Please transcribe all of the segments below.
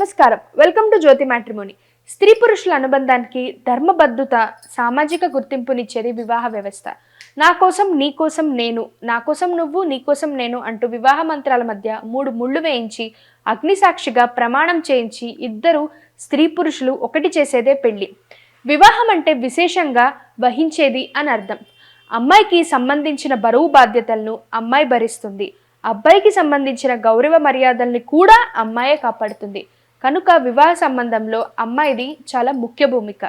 నమస్కారం. Welcome to Jyothi matrimony. స్త్రీ పురుషుల అనుబంధానికి ధర్మబద్ధత సామాజిక గుర్తింపునిచ్చేది వివాహ వ్యవస్థ. నా కోసం నీ కోసం నేను నా కోసం నువ్వు నీ కోసం నేను అంటూ వివాహ మంత్రాల మధ్య మూడు ముళ్ళు వేయించి అగ్నిసాక్షిగా ప్రమాణం చేయించి ఇద్దరు స్త్రీ పురుషులు ఒకటి చేసేదే పెళ్ళి. వివాహం అంటే విశేషంగా వహించేది అని అర్థం. అమ్మాయికి సంబంధించిన బరువు బాధ్యతలను అమ్మాయి భరిస్తుంది. అబ్బాయికి సంబంధించిన గౌరవ మర్యాదల్ని కూడా అమ్మాయే కాపాడుతుంది. కనుక వివాహ సంబంధంలో అమ్మాయిది చాలా ముఖ్య భూమిక.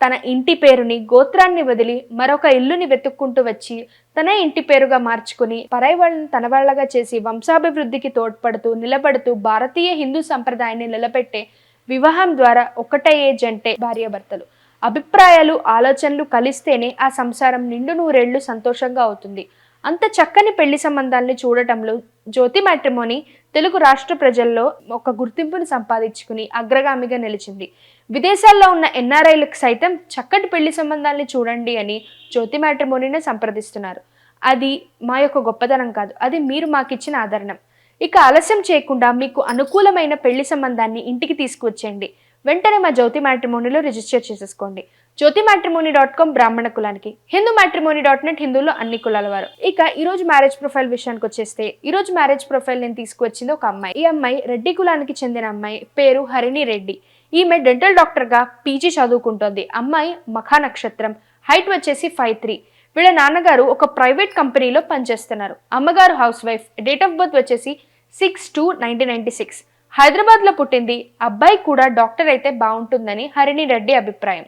తన ఇంటి పేరుని గోత్రాన్ని వదిలి మరొక ఇల్లుని వెతుక్కుంటూ వచ్చి తన ఇంటి పేరుగా మార్చుకుని పరాయి వాళ్ళని తన వాళ్ళగా చేసి వంశాభివృద్ధికి తోడ్పడుతూ నిలబడుతూ భారతీయ హిందూ సంప్రదాయాన్ని నిలబెట్టే వివాహం ద్వారా ఒకటయ్యే జంటే భార్యాభర్తలు. అభిప్రాయాలు ఆలోచనలు కలిస్తేనే ఆ సంసారం నిండు నూరేళ్ళు సంతోషంగా అవుతుంది. అంత చక్కని పెళ్ళి సంబంధాల్ని చూడటంలో జ్యోతి మ్యాట్రిమోని తెలుగు రాష్ట్ర ప్రజల్లో ఒక గుర్తింపును సంపాదించుకుని అగ్రగామిగా నిలిచింది. విదేశాల్లో ఉన్న ఎన్ఆర్ఐలకు సైతం చక్కటి పెళ్ళి సంబంధాల్ని చూడండి అని జ్యోతి మ్యాట్రిమోనిని సంప్రదిస్తున్నారు. అది మా యొక్క గొప్పతనం కాదు. అది మీరు మాకిచ్చిన ఆదరణం. ఇక ఆలస్యం చేయకుండా మీకు అనుకూలమైన పెళ్ళి సంబంధాన్ని ఇంటికి తీసుకువచ్చేయండి. వెంటనే మా జ్యోతి మ్యాట్రిమోనిలో రిజిస్టర్ చేసేసుకోండి. జ్యోతి మ్యాట్రిమోని డాట్ కామ్ బ్రాహ్మణ కులానికి. హిందూ మ్యాట్రిమోని డాట్ నెట్ హిందువులో అన్ని కులాల వారు. ఇక ఈ రోజు మ్యారేజ్ ప్రొఫైల్ విషయానికి వచ్చేస్తే ఈ రోజు మ్యారేజ్ ప్రొఫైల్ నేను తీసుకువచ్చింది ఒక అమ్మాయి. ఈ అమ్మాయి రెడ్డి కులానికి చెందిన అమ్మాయి. పేరు హరిణి రెడ్డి. ఈమె డెంటల్ డాక్టర్గా పీజీ చదువుకుంటోంది. అమ్మాయి మఖా నక్షత్రం. హైట్ వచ్చేసి ఫైవ్ త్రీ. వీళ్ళ నాన్నగారు ఒక ప్రైవేట్ కంపెనీలో పనిచేస్తున్నారు. అమ్మగారు house wife. Date of birth వచ్చేసి six two nineteen ninety six. హైదరాబాద్లో పుట్టింది. అబ్బాయి కూడా డాక్టర్ అయితే బాగుంటుందని హరిణి రెడ్డి అభిప్రాయం.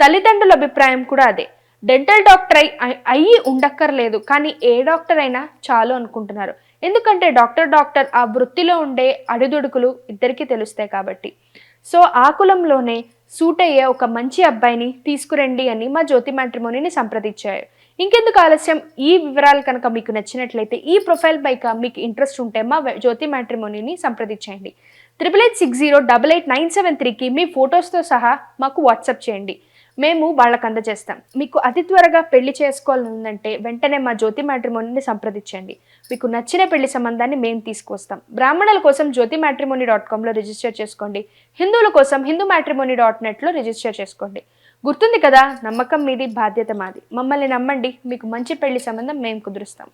తల్లిదండ్రుల అభిప్రాయం కూడా అదే. డెంటల్ డాక్టర్ అయి అయ్యి ఉండక్కర్లేదు కానీ ఏ డాక్టర్ అయినా చాలు అనుకుంటున్నారు. ఎందుకంటే డాక్టర్ డాక్టర్ ఆ వృత్తిలో ఉండే అడుదొడుకులు ఇద్దరికీ తెలుస్తాయి కాబట్టి. సో ఆ కులంలోనే సూట్ అయ్యే ఒక మంచి అబ్బాయిని తీసుకురండి అని మా జ్యోతి మ్యాట్రిమోనీని సంప్రదించారు. ఇంకెందుకు ఆలస్యం? ఈ వివరాలు కనుక మీకు నచ్చినట్లయితే ఈ ప్రొఫైల్ పైక మీకు ఇంట్రెస్ట్ ఉంటే మా జ్యోతి మ్యాట్రిమోనీని సంప్రదించేయండి triple eight six zero double eight nine seven త్రీకి మీ ఫొటోస్తో సహా మాకు వాట్సాప్ చేయండి. మేము వాళ్ళకి అందజేస్తాం. మీకు అతి త్వరగా పెళ్ళి చేసుకోవాలనుందంటే వెంటనే మా జ్యోతి మ్యాట్రిమోనీని సంప్రదించండి. మీకు నచ్చిన పెళ్ళి సంబంధాన్ని మేము తీసుకొస్తాం. బ్రాహ్మణుల కోసం జ్యోతి మ్యాట్రిమోనీ డాట్ కామ్లో రిజిస్టర్ చేసుకోండి. హిందువుల కోసం హిందూ మ్యాట్రిమోనీ డాట్ నెట్లో రిజిస్టర్ చేసుకోండి. గుర్తుంది కదా నమ్మకం మీది బాధ్యత మాది. మమ్మల్ని నమ్మండి మీకు మంచి పెళ్ళి సంబంధం మేము కుదురుస్తాం.